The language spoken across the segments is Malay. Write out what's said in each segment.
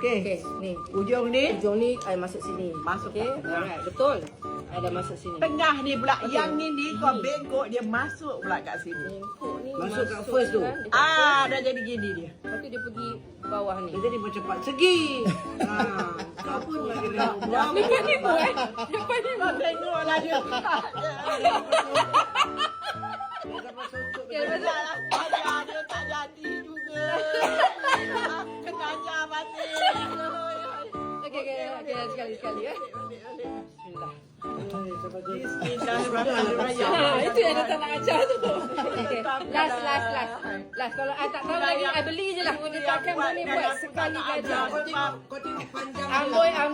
Okey. Okey, ni. Ujung ni. Ujung ni I masuk sini. Masuk Okey, kat tengah. alright, betul. I dah masuk sini. Tengah ni pula. Okey. Yang ni ni kau bengkok dia masuk pula kat sini. Bengkok ni Masuk kat first tu. kan, Ah, dah jadi gini dia. Lepas tu dia pergi bawah ni. Dia jadi macam pak segi. Ha, kau pun lagi nak buat. Depan ni pun eh. Depan ni Kau tengoklah dia. Okay, lepas Okey, sekali-sekali eh. Bismillah. Bismillahirrahmanirrahim. Ha, itu yang dia tak nak ajar tu. Okay. Last, last, last. Last, kalau I tak tahu lagi, I beli je lah. Takkan boleh buat sekali gaja. Kau tengok, kau tengok panjang. Amboi, amboi,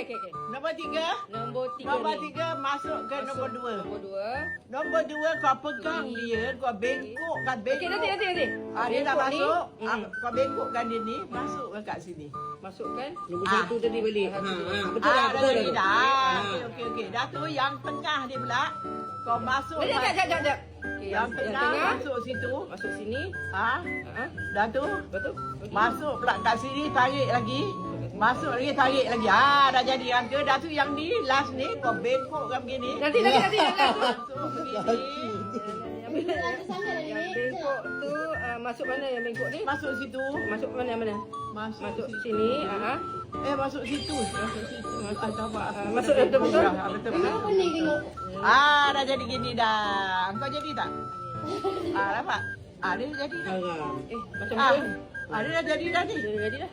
Okey, okey, okey. Nombor tiga. Nombor tiga Nombor ni. tiga masuk ke nombor dua. Nombor dua. Nombor dua kau pegang dia, kau bengkokkan Okey, bengkok. nanti, nanti, nanti. Ah, dia dah Bengkok ni, masuk. Ah, kau bengkokkan dia ni, masuk ke kat sini. Masukkan. Nombor Ah. satu tadi balik. Ha, ha, betul ah, dah, dah betul dah. tu. dah. Ha. Okey, okey, okey. Dah tu yang tengah dia pula. Kau masuk. Sekejap, ma- sekejap, sekejap. Okey, yang tengah, masuk situ. Masuk sini. Ah, Ha? dah tu. Betul? Okey. Masuk pula kat sini, tarik lagi. Masuk lagi, tarik lagi. Ah, dah jadi yang ke. Dah tu yang ni, last ni. Kau bengkokkan begini. Nanti, nanti, nanti. nanti. Masuk begini. Yang bengkok tu uh, masuk mana yang bengkok ni? Masuk situ. Masuk mana mana? Masuk, Masuk situ. sini. Ha. Eh, masuk situ. Masuk situ. Masuk apa? Ah, masuk betul-betul? Ah, betul-betul. Ah, dah jadi gini dah. Kau jadi tak? Ah, nampak? Ah, dia jadi dah. Eh, macam Ah, tu. Ah dia dah jadi dah ni. Dia dah jadi dah.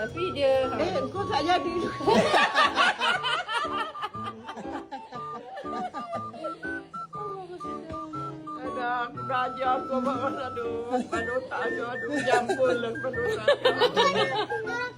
Tapi dia. Eh, kau tak jadi. Ada aku bawa aduh, otak aku aduh, jambul lah otak aku.